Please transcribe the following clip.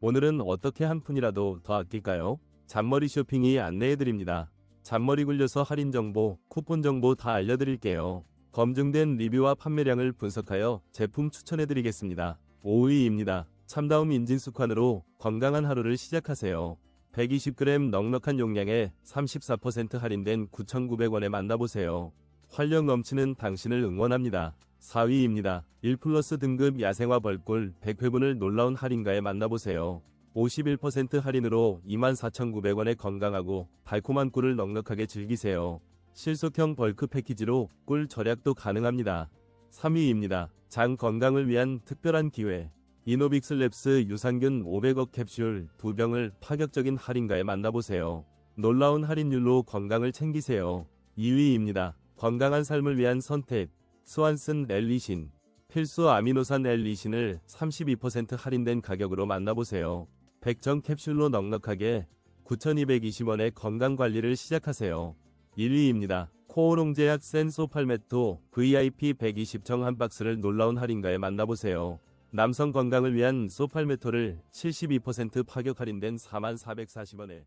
오늘은 어떻게 한 푼이라도 더 아낄까요? 잔머리 쇼핑이 안내해드립니다. 잔머리 굴려서 할인 정보, 쿠폰 정보 다 알려드릴게요. 검증된 리뷰와 판매량을 분석하여 제품 추천해드리겠습니다. 5위입니다. 참다움 인진숙환으로 건강한 하루를 시작하세요. 120g 넉넉한 용량에 34% 할인된 9,900원에 만나보세요. 활력 넘치는 당신을 응원합니다. 4위입니다. 1 플러스 등급 야생화 벌꿀 100회분을 놀라운 할인가에 만나보세요. 51% 할인으로 24,900원에 건강하고 달콤한 꿀을 넉넉하게 즐기세요. 실속형 벌크 패키지로 꿀 절약도 가능합니다. 3위입니다. 장 건강을 위한 특별한 기회. 이노빅스 랩스 유산균 500억 캡슐 2병을 파격적인 할인가에 만나보세요. 놀라운 할인율로 건강을 챙기세요. 2위입니다. 건강한 삶을 위한 선택. 스완슨 렐리신. 필수 아미노산 렐리신을 32% 할인된 가격으로 만나보세요. 100정 캡슐로 넉넉하게 9,220원의 건강 관리를 시작하세요. 1위입니다. 코오롱제약 센소팔메토 VIP 120정 한 박스를 놀라운 할인가에 만나보세요. 남성 건강을 위한 소팔메토를 72% 파격 할인된 4440원에